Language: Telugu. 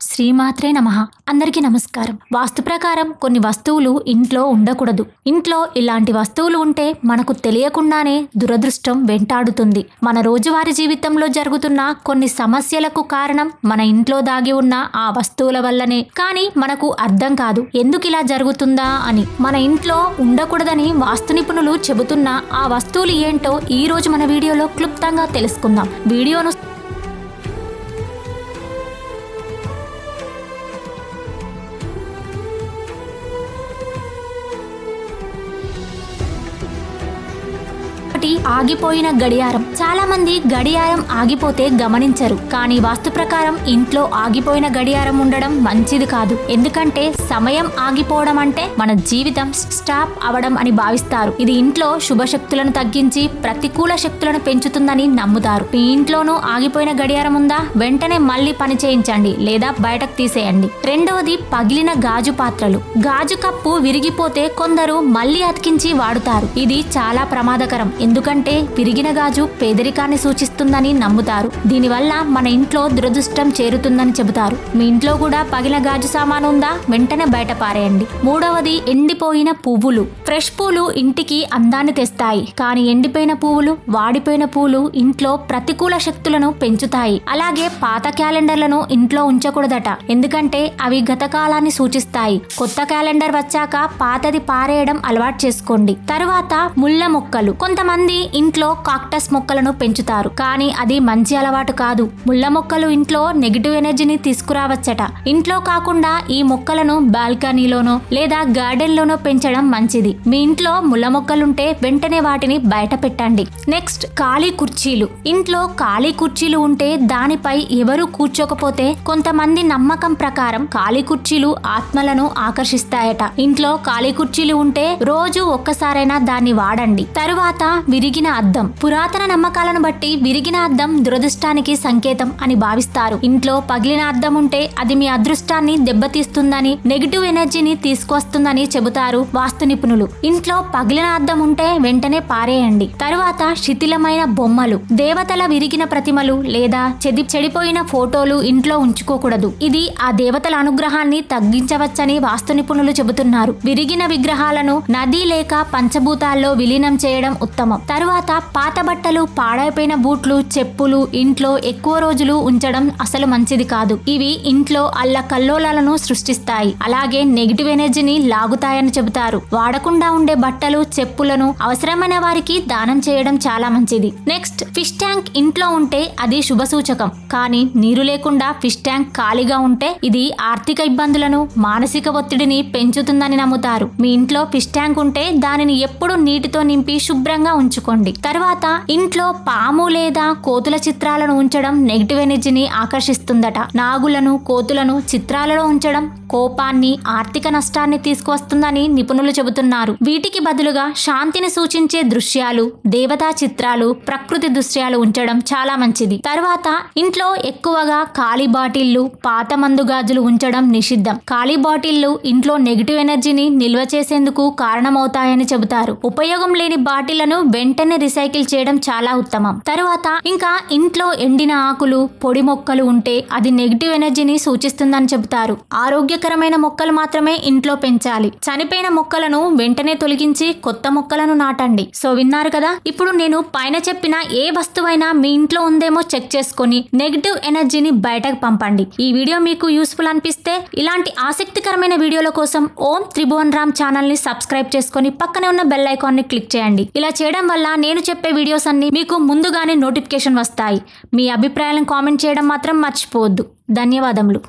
శ్రీమాత్రే నమ. అందరికీ నమస్కారం. వాస్తు ప్రకారం కొన్ని వస్తువులు ఇంట్లో ఉండకూడదు. ఇంట్లో ఇలాంటి వస్తువులు ఉంటే మనకు తెలియకుండానే దురదృష్టం వెంటాడుతుంది. మన రోజువారీ జీవితంలో జరుగుతున్న కొన్ని సమస్యలకు కారణం మన ఇంట్లో దాగి ఉన్న ఆ వస్తువుల వల్లనే. కానీ మనకు అర్థం కాదు. ఎందుకు ఇలా జరుగుతుందా అని. మన ఇంట్లో ఉండకూడదని వాస్తు నిపుణులు చెబుతున్న ఆ వస్తువులు ఏంటో ఈ రోజు మన వీడియోలో క్లుప్తంగా తెలుసుకుందాం. వీడియోను ఒకటి ఆగిపోయిన గడియారం. చాలా మంది గడియారం ఆగిపోతే గమనించరు. కానీ వాస్తు ప్రకారం ఇంట్లో ఆగిపోయిన గడియారం ఉండడం మంచిది కాదు. ఎందుకంటే సమయం ఆగిపోవడం అంటే మన జీవితం స్టాప్ అవడం అని భావిస్తారు. ఇది ఇంట్లో శుభశక్తులను తగ్గించి ప్రతికూల శక్తులను పెంచుతుందని నమ్ముతారు. మీ ఇంట్లోనూ ఆగిపోయిన గడియారం ఉందా? వెంటనే మళ్ళీ పని చేయించండి లేదా బయటకు తీసేయండి. రెండవది పగిలిన గాజు పాత్రలు. గాజు కప్పు విరిగిపోతే కొందరు మళ్ళీ అతికించి వాడుతారు. ఇది చాలా ప్రమాదకరం. ఎందుకంటే విరిగిన గాజు పేదరికాన్ని సూచిస్తుందని నమ్ముతారు. దీనివల్ల మన ఇంట్లో దురదృష్టం చేరుతుందని చెబుతారు. మీ ఇంట్లో కూడా పగిలిన గాజు సామాను ఉందా? వెంటనే బయట పారేయండి. మూడవది ఎండిపోయిన పువ్వులు. ఫ్రెష్ పూలు ఇంటికి అందాన్ని తెస్తాయి. కానీ ఎండిపోయిన పువ్వులు వాడిపోయిన పూలు ఇంట్లో ప్రతికూల శక్తులను పెంచుతాయి. అలాగే పాత క్యాలెండర్లను ఇంట్లో ఉంచకూడదట. ఎందుకంటే అవి గత కాలాన్ని సూచిస్తాయి. కొత్త క్యాలెండర్ వచ్చాక పాతది పారేయడం అలవాటు చేసుకోండి. తరువాత ముళ్ళ మొక్కలు. కొంతమంది ఇంట్లో కాక్టస్ మొక్కలను పెంచుతారు. కానీ అది మంచి అలవాటు కాదు. ముళ్ళ మొక్కలు ఇంట్లో నెగిటివ్ ఎనర్జీని తీసుకురావచ్చట. ఇంట్లో కాకుండా ఈ మొక్కలను బాల్కనీలోనో లేదా గార్డెన్ లోనో పెంచడం మంచిది. మీ ఇంట్లో ముళ్ళ మొక్కలుంటే వెంటనే వాటిని బయట పెట్టండి. నెక్స్ట్ ఖాళీ కుర్చీలు. ఇంట్లో ఖాళీ కుర్చీలు ఉంటే దానిపై ఎవరు కూర్చోకపోతే కొంతమంది నమ్మకం ప్రకారం ఖాళీ కుర్చీలు ఆత్మలను ఆకర్షిస్తాయట. ఇంట్లో ఖాళీ కుర్చీలు ఉంటే రోజు ఒక్కసారైనా దాన్ని వాడండి. తరువాత విరిగిన అద్దం. పురాతన నమ్మకాలను బట్టి విరిగిన అద్దం దురదృష్టానికి సంకేతం అని భావిస్తారు. ఇంట్లో పగిలిన అద్దం ఉంటే అది మీ అదృష్టాన్ని దెబ్బతీస్తుందని నెగిటివ్ ఎనర్జీని తీసుకొస్తుందని చెబుతారు వాస్తు నిపుణులు. ఇంట్లో పగిలిన అద్దం ఉంటే వెంటనే పారేయండి. తరువాత శిథిలమైన బొమ్మలు దేవతల విరిగిన ప్రతిమలు లేదా చెది చెడిపోయిన ఫోటోలు ఇంట్లో ఉంచుకోకూడదు. ఇది ఆ దేవతల అనుగ్రహాన్ని తగ్గించవచ్చని వాస్తు నిపుణులు చెబుతున్నారు. విరిగిన విగ్రహాలను నది లేక పంచభూతాల్లో విలీనం చేయడం ఉత్తమం. తరువాత పాత బట్టలు పాడైపోయిన బూట్లు చెప్పులు ఇంట్లో ఎక్కువ రోజులు ఉంచడం అసలు మంచిది కాదు. ఇవి ఇంట్లో అల్ల కల్లోలాలను సృష్టిస్తాయి. అలాగే నెగిటివ్ ఎనర్జీని లాగుతాయని చెబుతారు. వాడకుండా ఉండే బట్టలు చెప్పులను అవసరమైన వారికి దానం చేయడం చాలా మంచిది. నెక్స్ట్ ఫిష్ ట్యాంక్ ఇంట్లో ఉంటే అది శుభ సూచకం కానీ నీరు లేకుండా ఫిష్ ట్యాంక్ ఖాళీగా ఉంటే ఇది ఆర్థిక ఇబ్బందులను మానసిక ఒత్తిడిని పెంచుతుందని నమ్ముతారు. మీ ఇంట్లో ఫిష్ ట్యాంక్ ఉంటే దానిని ఎప్పుడు నీటితో నింపి శుభ్రంగా ఉంచుకోండి. తర్వాత ఇంట్లో పాము లేదా కోతుల చిత్రాలను ఉంచడం నెగిటివ్ ఎనర్జీని ఆకర్షిస్తుందట. నాగులను కోతులను చిత్రాలలో ఉంచడం కోపాన్ని ఆర్థిక నష్టాన్ని తీసుకువస్తుందని నిపుణులు చెబుతున్నారు. వీటికి బదులుగా శాంతిని సూచించే దృశ్యాలు దేవతా చిత్రాలు ప్రకృతి దృశ్యాలు ఉంచడం చాలా మంచిది. తర్వాత ఇంట్లో ఎక్కువగా ఖాళీ బాటిళ్ళు పాత మందు గాజులు ఉంచడం నిషిద్ధం. ఖాళీ బాటిళ్ళు ఇంట్లో నెగిటివ్ ఎనర్జీని నిల్వ చేసేందుకు కారణమవుతాయని చెబుతారు. ఉపయోగం లేని బాటిళ్ళను వెంటనే రీసైకిల్ చేయడం చాలా ఉత్తమం. తరువాత ఇంకా ఇంట్లో ఎండిన ఆకులు పొడి మొక్కలు ఉంటే అది నెగిటివ్ ఎనర్జీని సూచిస్తుందని చెబుతారు. ఆరోగ్యకరమైన మొక్కలు మాత్రమే ఇంట్లో పెంచాలి. చనిపోయిన మొక్కలను వెంటనే తొలగించి కొత్త మొక్కలను నాటండి. సో విన్నారు కదా? ఇప్పుడు నేను పైన చెప్పిన ఏ వస్తువైనా మీ ఇంట్లో ఉందేమో చెక్ చేసుకొని నెగిటివ్ ఎనర్జీని బయటకు పంపండి. ఈ వీడియో మీకు యూస్ఫుల్ అనిపిస్తే ఇలాంటి ఆసక్తికరమైన వీడియోల కోసం ఓం త్రిభువన్ రామ్ ఛానల్ని సబ్స్క్రైబ్ చేసుకొని పక్కనే ఉన్న బెల్ ఐకాన్ని క్లిక్ చేయండి. ఇలా చేయడం చేయడం వల్ల నేను చెప్పే వీడియోస్ అన్ని మీకు ముందుగానే నోటిఫికేషన్ వస్తాయి. మీ అభిప్రాయాలను కామెంట్ చేయడం మాత్రం మర్చిపోవద్దు. ధన్యవాదములు.